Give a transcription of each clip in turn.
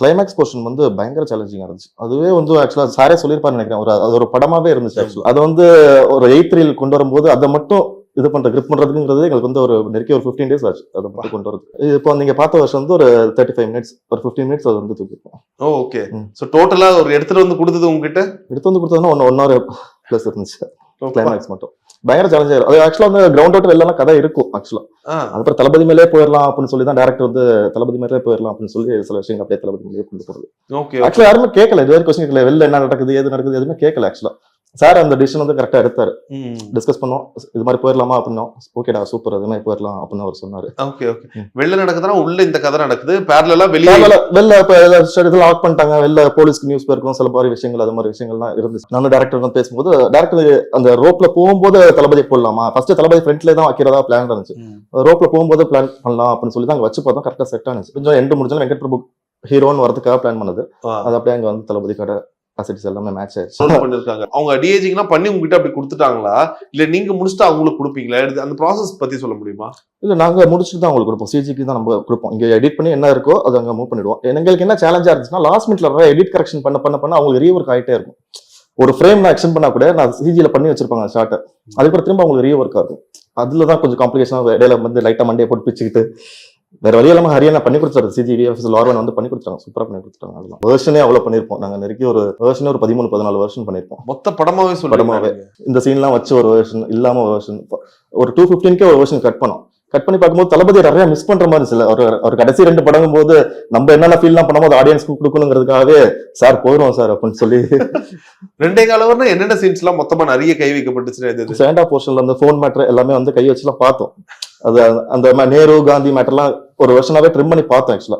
Climax portion வந்து பயங்கர சேலஞ்சிங்கா இருந்துச்சு. அதுவே வந்து ஆக்சுவலா சாரே சொல்லியிருப்பாரு நினைக்கிறேன். ஒரு அது ஒரு படமாவே இருந்துச்சு ஆக்சுவலா அது வந்து ஒரு எயித் ரீல் கொண்டு வரும்போது அதை மட்டும் இது பண்ற கிரிப் பண்றதுங்கிறது எங்களுக்கு வந்து ஒரு நெருக்கி ஒரு ஃபிஃப்டீன் டேஸ் ஆச்சு. அதை மட்டும் கொண்டு வரது இப்போ நீங்க பார்த்த வருஷம் வந்து ஒரு தேர்ட்டி ஃபைவ் மினிட்ஸ் ஒரு ஃபிஃப்டீன் மினிட்ஸ் அது வந்து தூக்கிருப்போம் ஓ ஓகே. சோ டோட்டலா ஒரு இடத்துல வந்து கொடுத்தது உங்ககிட்ட? எடுத்து வந்து கொடுத்ததுன்னா ஒன் ஒன் ஹவர் ப்ளஸ் இருந்துச்சு. கிளைமேக்ஸ் மட்டும். பயங்கர சேலஞ்சாக அது ஆக்சுவலா வந்து கிரவுண்ட் அவுட் வெளிலாம் கதை இருக்கும் ஆக்சுவலா அதுக்கப்புறம் தளபதி மேலே போயிடலாம் அப்படின்னு சொல்லி தான் டேரக்டர் வந்து தளபதி மேலே போயிடலாம் அப்படின்னு சொல்லி சில விஷயங்கள் அப்படியே தளபதி மேலே கொண்டு போறது. ஓகே ஆக்சுவலா யாருமே கேட்கல. இது வரைக்கும் கொஸ்டின் கேட்கல. வெளில என்ன நடக்குது எது நடக்குது எதுவுமே கேட்கல ஆக்சுவலா சார் அந்த டிசிஷன் வந்து கரெக்டா எடுத்தாரு. டிஸ்கஸ் பண்ணோம். இது மாதிரி போயிடலாமா அப்படின்னா ஓகேடா சூப்பர் அது மாதிரி போயிடலாம் அப்படின்னு அவர் சொன்னாரு. Okay okay. வெளில நடக்குதுன்னா உள்ள இந்த கதை நடக்குது. பேரலா வெளியே வெளில இப்ப இதெல்லாம் ஆட் பண்ணிட்டாங்க. வெளில போலீஸ்க்கு நியூஸ் போயிருக்கும் சில மாதிரி விஷயங்கள் அது மாதிரி விஷயங்கள்லாம் இருந்துச்சு. நானும் டேரக்டர் வந்து பேசும்போது டேரக்டர் அந்த ரோப்ல போகும்போது தளபதி போடலாமா? ஃபர்ஸ்ட் தளபதி ஃப்ரண்ட்ல தான் வைக்கிறதா பிளான் இருந்துச்சு. ரோப்ல போகும்போது பிளான் பண்ணலாம் அப்படின்னு சொல்லி தான் அங்க வச்சு பார்த்தோம். கரெக்டா செட் ஆனிச்சு கொஞ்சம் எண்டு முடிஞ்சாலும் வெங்கட் பிரபு ஹீரோன்னு வரதுக்காக பிளான் பண்ணது. அது அப்படியே அங்க வந்து தளபதி கடை அசெட்ஸ் எல்லாமே மேட்ச் ஆயிடுச்சு. பண்ணிருக்காங்க. அவங்க டிஏஜிங்னா பண்ணி உங்ககிட்ட அப்படி கொடுத்துட்டாங்களா? இல்ல நீங்க முடிச்சுட்டு அவங்களுக்கு கொடுப்பீங்களா? அந்த ப்ராசஸ் பத்தி சொல்ல முடியுமா? இல்ல நாங்க முடிச்சுட்டு தான் உங்களுக்கு கொடுப்போம். சிஜிக்கு தான் நம்ம கொடுப்போம். இங்க எடிட் பண்ணி என்ன இருக்கோ அதை அங்க மூவ் பண்ணிடுவோம். எங்களுக்கு என்ன சேலஞ்சா இருந்துச்சுன்னா லாஸ்ட் மினிட்ல எடிட் கரெக்ஷன் பண்ண பண்ண பண்ண அவங்களுக்கு ரீஒர்க் ஆயிட்டே இருக்கும். ஒரு ஃப்ரேம் நான் எக்ஸ்டெண்ட் பண்ணா கூட நான் சிஜில பண்ணி வச்சிருப்பாங்க ஷார்ட்டை அதுக்கப்புறம் திரும்ப அவங்களுக்கு ரீஒர்க் ஆகும். அதுல தான் கொஞ்சம் காம்ப்ளிகேஷன் இடையில வந்து லைட்டா மண்டையை போட்டு பிச்சுக்கிட்டு வேற வழி இல்லாம ஹரியானா பண்ணி கொடுத்தாரு சிஜி விஎஃப்எஸ் லார்வன் வந்து பண்ணி கொடுத்தாங்க சூப்பரா பண்ணி கொடுத்தாங்க அதெல்லாம். வேர்ஷனே அவ்வளவு பண்ணிருப்போம். நாங்க நெருக்கி ஒரு வேர்ஷனே ஒரு பதிமூணு பதினாலு வருஷன் பண்ணிருப்போம். மொத்த படமாவே படமாவே. இந்த சீன்லாம் வச்சு ஒரு வேர்ஷன் இல்லாம வேர்ஷன் ஒரு டூ ஃபிஃப்டீன்கே ஒரு வேர்ஷன் கட் பண்ணோம். கட் பண்ணி பார்க்கும்போது தளபதி நிறைய மிஸ் பண்ற மாதிரி சில ஒரு ஒரு கடைசி ரெண்டு படங்கும் போது நம்ம என்னென்ன ஃபீல்லாம் பண்ணும்போது ஆடியன்ஸ்க்கு கொடுக்கணுங்கிறதுக்காகவே சார் போயிடும் சார் அப்படின்னு சொல்லி. ரெண்டே கால வரணும் என்னென்ன சீன்ஸ் எல்லாம் மொத்தமா நிறைய கை வைக்கப்பட்டுச்சுன்னு எது சேண்டா போர்ஷன்ல அந்த ஃபோன் மேட்டர் எல்லாமே வந்து கை வச்சுலாம் பார்த்தோம். அது அந்த நேரு காந்தி மேட்டர்லாம் ஒரு வருஷனாவே ட்ரிம் பண்ணி பார்த்தோம் ஆக்சுவலா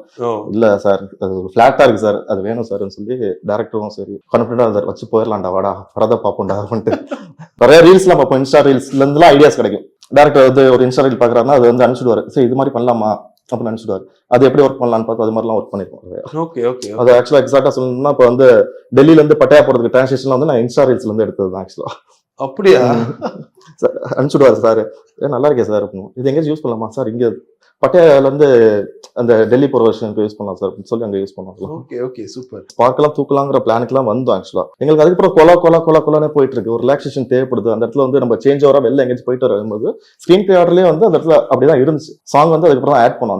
இல்ல சார் அது ஒரு ஃபிளாட்டா இருக்கு சார் அது வேணும் சார்னு சொல்லி டேரக்டரும் சரி கான்ஃபிடண்டா வச்சு போயிடலாம்டா வாடா வரத பார்ப்போம்டா அப்படின்ட்டு. நிறைய ரீல்ஸ்லாம் பார்ப்போம் இன்ஸ்டா ரீல்ஸ்ல இருந்துலாம் ஐடியாஸ் கிடைக்கும். டேரக்டர் வந்து ஒரு இன்ஸ்டா பார்க்குறாருன்னா அது வந்து அனுப்பிச்சிடுவார். சரி இது மாதிரி பண்ணலாமா? அப்படின்னு அனுப்பிச்சிடுவார் அது எப்படி ஒர்க் பண்ணலாம்னு பார்த்து அது மாதிரிலாம் ஒர்க் பண்ணிருக்கோம். ஓகே ஓகே அது ஆக்சுவலா எக்ஸாக்டா சொல்லணும்னா இப்போ வந்து டெல்லியில இருந்து பட்டையா போறதுக்கு டிரான்ஸ்லேஷன்ல வந்து நான் இன்ஸ்டா இருந்து எடுத்தது தான் ஆக்சுவலா அப்படியா? அனுப்பிச்சுடுவாரு சார். நல்லா இருக்கே சார் அப்படின்னு. இது எங்கேயாச்சும் யூஸ் பண்ணலாமா? சார் இங்க பட்டையால இருந்து அந்த டெல்லி போற வருஷனுக்கு யூஸ் பண்ணலாம் சார் அப்படின்னு சொல்லி அங்க யூஸ் பண்ணலாம் ஓகே ஓகே சூப்பர் ஸ்பார்க்கெல்லாம் தூக்கலாங்கிற பிளானுக்குலாம் வந்தோம் ஆக்சுவலா எங்களுக்கு அதுக்கப்புறம் கொலா கொலா கொலா கொலானே போயிட்டு இருக்கு ஒரு ரிலாக்ஸேஷன் தேவைப்படுது. அந்த இடத்துல வந்து நம்ம சேஞ்ச் ஓவரா வெளில எங்கேயாச்சும் போயிட்டு வரும்போது ஸ்க்ரீன் பிளே ஆர்டர்லயே வந்து அந்த இடத்துல அப்படிதான் இருந்துச்சு. சாங் வந்து அதுக்கப்புறம் தான் ஆட் பண்ணோம்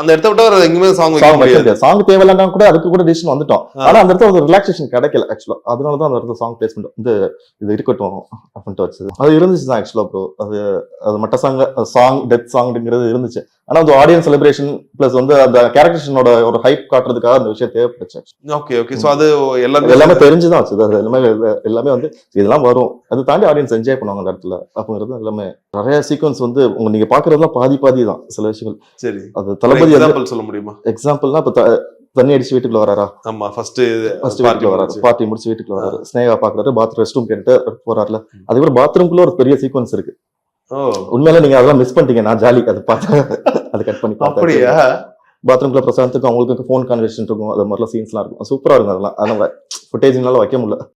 அந்த அந்த இடத்த விட்டு வேற எங்கேயுமே சாங் வைக்க சாங் முடியாது. சாங் தேவையில்லைன்னா கூட அதுக்கு கூட டிசிஷன் வந்துட்டோம். ஆ. ஆனா அந்த இடத்துல ஒரு ரிலாக்ஸேஷன் கிடைக்கல ஆக்சுவலா அதனால தான் அந்த இடத்துல சாங் பிளேஸ்மெண்ட் வந்து இது இருக்கட்டும் அப்படின்ட்டு வச்சது. அது இருந்துச்சு தான் ஆக்சுவலா ப்ரோ அது அது மட்ட சாங் சாங் டெத் சாங்ங்கிறது இருந்துச்சு. ஆனா அந்த ஆடியன்ஸ் செலிப்ரேஷன் பிளஸ் வந்து அந்த கேரக்டர்ஸனோட ஒரு ஹைப் காட்டுறதுக்காக அந்த விஷயம் தேவைப்பட்டுச்சு. ஓகே ஓகே சோ அது எல்லாமே எல்லாமே தெரிஞ்சுதான் வச்சது. அது எல்லாமே எல்லாமே வந்து இதெல்லாம் வரும். அது தாண்டி ஆடியன்ஸ் என்ஜாய் பண்ணுவாங்க அந்த இடத்துல அப்படிங்கிறது எல்லாமே. நிறைய சீக்வன்ஸ் வந்து உங்க நீங்க பாக்குறதுலாம் பாதி பாதி தான் சில விஷயங்கள். சரி. அது தளபதி எக்ஸாம்பிள் சொல்ல முடியுமா? எக்ஸாம்பிள்னா இப்ப தண்ணி அடிச்சு வீட்டுக்குள்ள வராரா? ஆமா ஃபர்ஸ்ட் ஃபர்ஸ்ட் வீட்டுக்குள்ள வராரு. பார்ட்டி முடிச்சு வீட்டுக்குள்ள வராரு. ஸ்னேகா பாக்குறாரு பாத்ரூம் ரெஸ்ட் ரூம் கேட்டு போறாருல அதுக்கப்புறம் பாத்ரூம்குள்ள ஒரு பெரிய சீக்வன்ஸ் இருக்கு. உண்மையில நீங்க அதெல்லாம் மிஸ் பண்ணிட்டீங்க. நான் ஜாலி அது பார்த்தேன் அது கட் பண்ணி அப்படியா? பாத்ரூம்குள்ள பிரசாந்துக்கும் அவங்களுக்கு ஃபோன் கான்வெர்சேஷன் இருக்கும். அது மாதிரிலாம் சீன்ஸ்லாம் இருக்கும். சூப்பரா இருக்கும் அதெல்லாம். அதெல்லாம் ஃபுட்டேஜ்னால வைக்க முடியல.